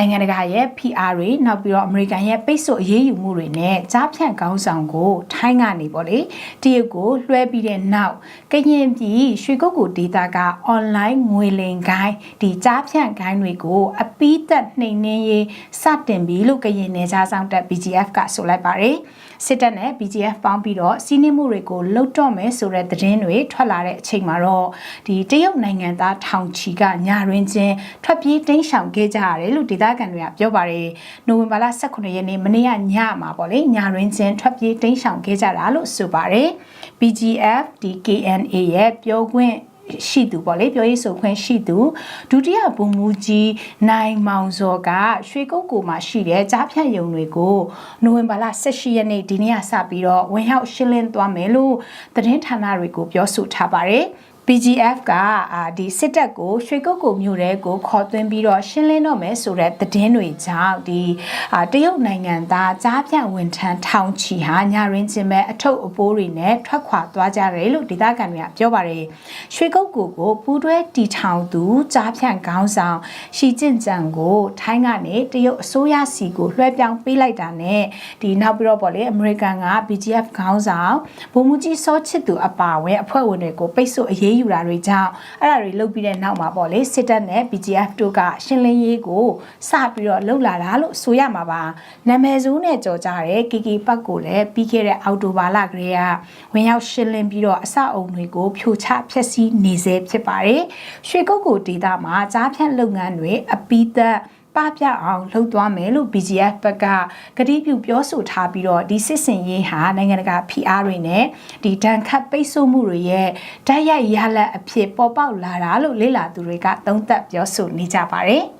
နိုင်ငံတကာရဲ့ PR တွေနောက်ပြီးတော့အမေရိကန်ရဲ့ပိတ်ဆို့အရေးယူမှုတွေနဲ့ကြားဖြန့်ကောင်းဆောင်ကိုထိုင်းကနေပေါ့လေတရုတ်ကိုလွှဲပြီးတဲ့နောက်ကရင်ပြည်ရွှေကုတ်ကိုဒေတာက online ငွေလိမ်ဂိုင်းဒီကြားဖြန့်ဂိုင်းတွေကို အပီးသက်နှိမ်နှင်းရေးစတင်ပြီလို့ကရင်နယ်ခြားဆောင်တပ် BGF ကဆိုလိုက်ပါတယ်စစ်တပ်နဲ့ BGF ပေါင်းပြီးတော့စီးနှင်းမှုတွေကိုလှုပ်တော့မယ်ဆိုတဲ့သတင်းတွေထွက်လာတဲ့အချိန်မှာတော့ဒီတရုတ်နိုင်ငံသားထောင်ချီကညာရင်းချင်းထွက်ပြေးတိမ်းရှောင်ခဲ့ကြရတယ်လို့ဒေသခံတွေကပြောပါတယ်နိုဝင်ဘာလ18ရက်နေ့မနေ့ကညမှာပေါ့လေညာရင်းချင်းထွက်ပြေးတိမ်းရှောင်ခဲ့ကြတာလို့ဆိုပါတယ် BGF ဒီ KNA ရဲ့ပြောခွင့်ရှိသူပေါ့လေပြောရေးဆိုခွင့်ရှိသူဒုတိယဗိုလ်မှူးကြီးနိုင်မောင်စောကရွှေကုတ်ကိုမှာရှိတဲ့ကြားဖြတ်ယုံတွေကိုနိုဝင်ဘာလ18ရက်နေ့ဒီနေ့ကစပြီးတော့ဝင်ရောက်ရှင်းလင်းသွားမယ်လို့သတင်းဌာနတွေကိုပြောဆိုထားပါတယ် PGF ကအာဒီစစ်တပ်ကိုရွှေကုတ်ကိုမြို့ရဲကိုခေါ်သွင်းပြီးတော့ရှင်းလင်းတော့မယ်ဆိုတဲ့သတင်းတွေကြောင့်ဒီအာတရုတ်နိုင်ငံသားကြားပြန့်ဝန်ထမ်းထောင်ချီဟာညရင်းချင်းပဲအထုပ်အပိုးတွေနဲ့ထွက်ခွာသွားကြတယ်လို့ဒေသခံတွေကပြောပါတယ်ရွှေကုတ်ကိုကိုပူးတွဲတီထောင်သူကြားပြန့်ခေါင်းဆောင်ရှီကျင့်ကြံကိုထိုင်းကနေတရုတ်အစိုးရစီကိုလွှဲပြောင်းပေးလိုက်တာနဲ့ဒီနောက်ပြီးတော့ပေါ့လေအမေရိကန်က BGF ခေါင်းဆောင်ဗိုလ်မှူးကြီးစောချစ်သူအပါအဝင်အဖွဲ့ဝင်တွေကိုပိတ်ဆို့အရေးယူတာတွေကြောင့်အဲ့ဒါတွေလုပ်ပြီးတဲ့နောက်မှာပေါ့လေစစ်တပ်နဲ့ BGF တို့ကရှင်းလင်းရေးကိုစပြီးတော့လှုပ်လာတာလို့ဆိုရမှာပါနာမည်ဆိုးနဲ့ကြော်ကြတဲ့ KK ပတ်ကိုလည်းပြီးခဲ့တဲ့အောက်တိုဘာလကလေးကဝင်ရောက်ရှင်းလင်းပြီးတော့အစအုံတွေကိုဖြိုချဖျက်ဆီးနေစေဖြစ်ပါတယ်ရွှေကုတ်ကိုဒေတာမှာကြားဖြန့်လုပ်ငန်းတွေအပီးသက် ပပြအောင်လှုပ်သွားမယ်လို့ BGF ဘက်ကကတိပြုပြောဆိုထားပြီးတော့ဒီစစ်စင်ရေးဟာနိုင်ငံတကာ PR တွေနဲ့ဒီဒဏ်ခတ်ပိတ်ဆို့မှုတွေရဲ့ဓာတ်ရိုက်ရလဒ်အဖြစ်ပေါ်ပေါက်လာတာလို့လေ့လာသူတွေကသုံးသပ်ပြောဆိုနေကြပါတယ်။